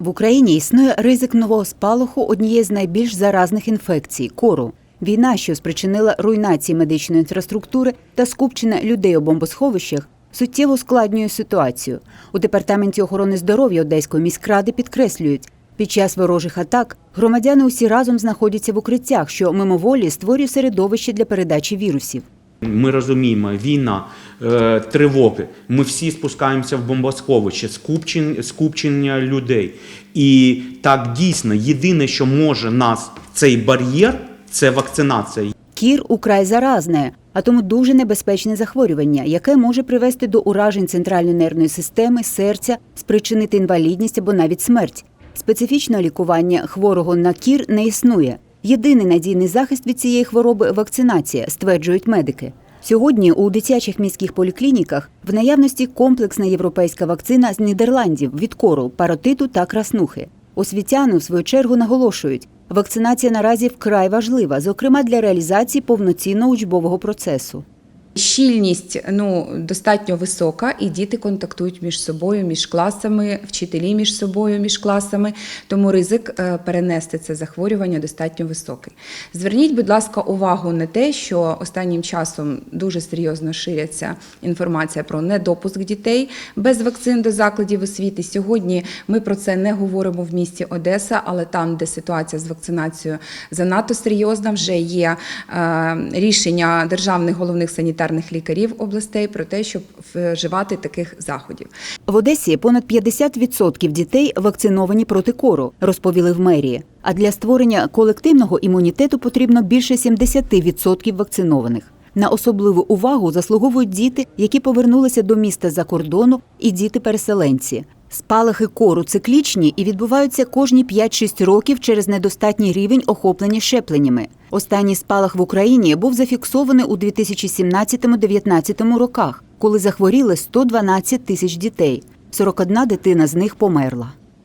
В Україні існує ризик нового спалаху однієї з найбільш заразних інфекцій кору. Війна, що спричинила руйнації медичної інфраструктури та скупчення людей у бомбосховищах, суттєво ускладнює ситуацію. У департаменті охорони здоров'я Одеської міськради підкреслюють, під час ворожих атак громадяни усі разом знаходяться в укриттях, що мимоволі створює середовище для передачі вірусів. Ми розуміємо, війна, е, тривоги. Ми всі спускаємося в бомбосховище, скупчення, скупчення людей. І так дійсно, єдине, що може нас цей бар'єр, це вакцинація. Кір украй заразне, а тому дуже небезпечне захворювання, яке може привести до уражень центральної нервної системи, серця, спричинити інвалідність або навіть смерть. Специфічного лікування хворого на кір не існує. Єдиний надійний захист від цієї хвороби вакцинація, стверджують медики. Сьогодні у дитячих міських поліклініках в наявності комплексна європейська вакцина з Нідерландів від кору, паротиту та краснухи. Освітяни, в свою чергу, наголошують, вакцинація наразі вкрай важлива, зокрема для реалізації повноцінного учбового процесу. Щільність ну достатньо висока, і діти контактують між собою, між класами, вчителі між собою, між класами. Тому ризик е, перенести це захворювання достатньо високий. Зверніть, будь ласка, увагу на те, що останнім часом дуже серйозно ширяться інформація про недопуск дітей без вакцин до закладів освіти. Сьогодні ми про це не говоримо в місті Одеса, але там, де ситуація з вакцинацією занадто серйозна, вже є е, рішення державних головних санітарних лікарів областей про те, щоб вживати таких заходів. В Одесі понад 50% дітей вакциновані проти кору, розповіли в мерії. А для створення колективного імунітету потрібно більше 70% вакцинованих. На особливу увагу заслуговують діти, які повернулися до міста за кордону, і діти-переселенці. Спалахи кору циклічні і відбуваються кожні 5-6 років через недостатній рівень охоплення щепленнями. Останній спалах в Україні був зафіксований у 2017-2019 роках, коли захворіли 112 тисяч дітей. 41 дитина з них померла.